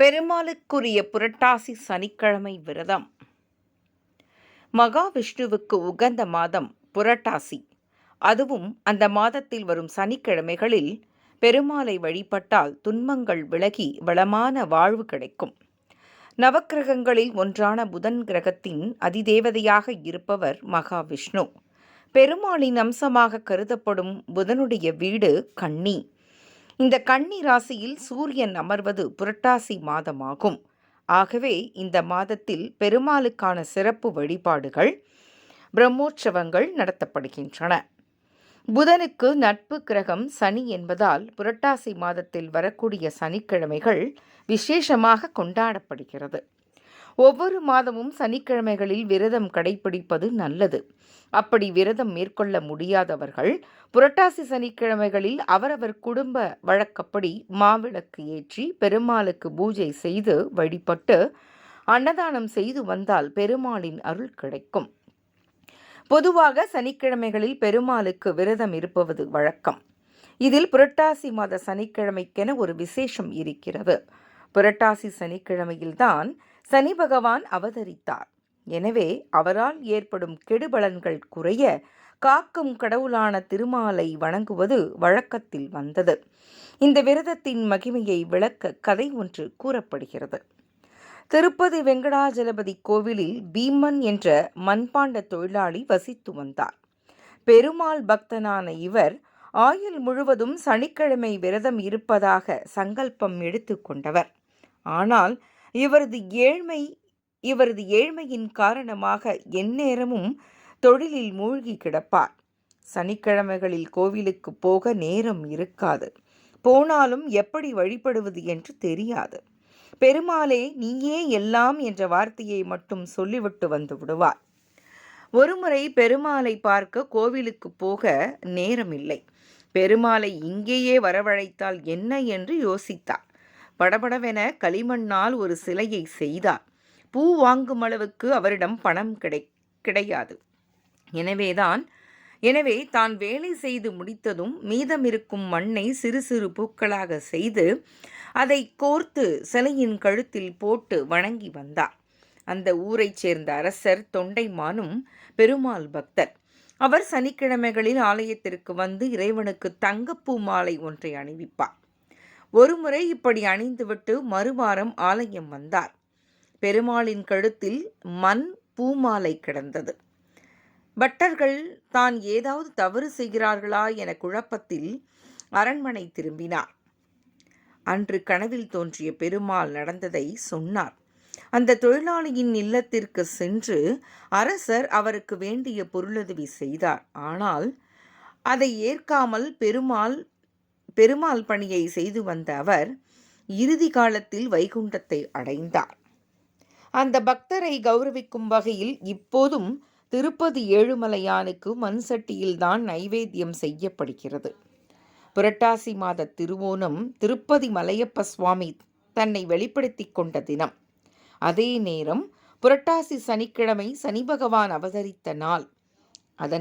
பெருமாளுக்குரிய புரட்டாசி சனிக்கிழமை விரதம். மகாவிஷ்ணுவுக்கு உகந்த மாதம் புரட்டாசி. அதுவும் அந்த மாதத்தில் வரும் சனிக்கிழமைகளில் பெருமாளை வழிபட்டால் துன்பங்கள் விலகி வளமான வாழ்வு கிடைக்கும். நவக்கிரகங்களில் ஒன்றான புதன் கிரகத்தின் அதிதேவதையாக இருப்பவர் மகாவிஷ்ணு. பெருமாளின் அம்சமாக கருதப்படும் புதனுடைய வீடு கண்ணி இந்த கன்னி ராசியில் சூரியன் அமர்வது புரட்டாசி மாதமாகும். ஆகவே இந்த மாதத்தில் பெருமாளுக்கான சிறப்பு வழிபாடுகள் பிரம்மோற்சவங்கள் நடத்தப்படுகின்றன. புதனுக்கு நட்பு கிரகம் சனி என்பதால் புரட்டாசி மாதத்தில் வரக்கூடிய சனிக்கிழமைகள் விசேஷமாக கொண்டாடப்படுகிறது. ஒவ்வொரு மாதமும் சனிக்கிழமைகளில் விரதம் கடைபிடிப்பது நல்லது. அப்படி விரதம் மேற்கொள்ள முடியாதவர்கள் புரட்டாசி சனிக்கிழமைகளில் அவரவர் குடும்ப வழக்கப்படி மாவிளக்கு ஏற்றி பெருமாளுக்கு பூஜை செய்து வழிபட்டு அன்னதானம் செய்து வந்தால் பெருமாளின் அருள் கிடைக்கும். பொதுவாக சனிக்கிழமைகளில் பெருமாளுக்கு விரதம் இருப்பது வழக்கம். இதில் புரட்டாசி மாத சனிக்கிழமைக்கென ஒரு விசேஷம் இருக்கிறது. புரட்டாசி சனிக்கிழமையில்தான் சனி பகவான் அவதரித்தார். எனவே அவரால் ஏற்படும் கெடுபலன்கள் குறைய காக்கும் கடவுளான திருமாலை வணங்குவது வழக்கத்தில் வந்தது. இந்த விரதத்தின் மகிமையை விளக்க கதை ஒன்று கூறப்படுகிறது. திருப்பதி வெங்கடாஜலபதி கோவிலில் பீமன் என்ற மண்பாண்ட தொழிலாளி வசித்து வந்தார். பெருமாள் பக்தனான இவர் ஆயுள் முழுவதும் சனிக்கிழமை விரதம் இருப்பதாக சங்கல்பம் எடுத்து கொண்டவர். ஆனால் இவரது ஏழ்மை இவரது ஏழ்மையின் காரணமாக எந்நேரமும் தொழிலில் மூழ்கி கிடப்பார். சனிக்கிழமைகளில் கோவிலுக்கு போக நேரம் இருக்காது. போனாலும் எப்படி வழிபடுவது என்று தெரியாது. பெருமாளே நீயே எல்லாம் என்ற வார்த்தையை மட்டும் சொல்லிவிட்டு வந்து விடுவார். ஒருமுறை பெருமாளை பார்க்க கோவிலுக்கு போக நேரமில்லை. பெருமாளை இங்கேயே வரவழைத்தால் என்ன? என்று யோசித்தார். படபடவென களிமண்ணால் ஒரு சிலையை செய்தார். பூ வாங்கும் அளவுக்கு அவரிடம் பணம் கிடை கிடையாது. எனவேதான் எனவே தான் வேலை செய்து முடித்ததும் மீதமிருக்கும் மண்ணை சிறு சிறு பூக்களாக செய்து அதை கோர்த்து சிலையின் கழுத்தில் போட்டு வணங்கி வந்தார். அந்த ஊரைச் சேர்ந்த அரசர் தொண்டைமானும் பெருமாள் பக்தர். அவர் சனிக்கிழமைகளில் ஆலயத்திற்கு வந்து இறைவனுக்கு தங்கப்பூ மாலை ஒன்றை அணிவிப்பார். ஒருமுறை இப்படி அணிந்துவிட்டு மறுவாரம் ஆலயம் வந்தார். பெருமாளின் கழுத்தில் மண் பூமாலை கிடந்தது. பட்டர்கள் தான் ஏதாவது தவறு செய்கிறார்களா என குழப்பத்தில் அரண்மனை திரும்பினார். அன்று கனவில் தோன்றிய பெருமாள் நடந்ததை சொன்னார். அந்த தொழிலாளியின் இல்லத்திற்கு சென்று அரசர் அவருக்கு வேண்டிய பொருளுதவி செய்தார். ஆனால் அதை ஏற்காமல் பெருமாள் பெருமாள் பணியை செய்து வந்த அவர் இறுதி காலத்தில் வைகுண்டத்தை அடைந்தார். அந்த பக்தரை கௌரவிக்கும் வகையில் இப்போதும் திருப்பதி ஏழுமலையானுக்கு மண் சட்டியில்தான் நைவேத்தியம் செய்யப்படுகிறது. புரட்டாசி மாத திருவோணம் திருப்பதி மலையப்ப சுவாமி தன்னை வெளிப்படுத்தி கொண்ட தினம். அதே நேரம் புரட்டாசி சனிக்கிழமை சனி பகவான் அவதரித்த நாள். அதன்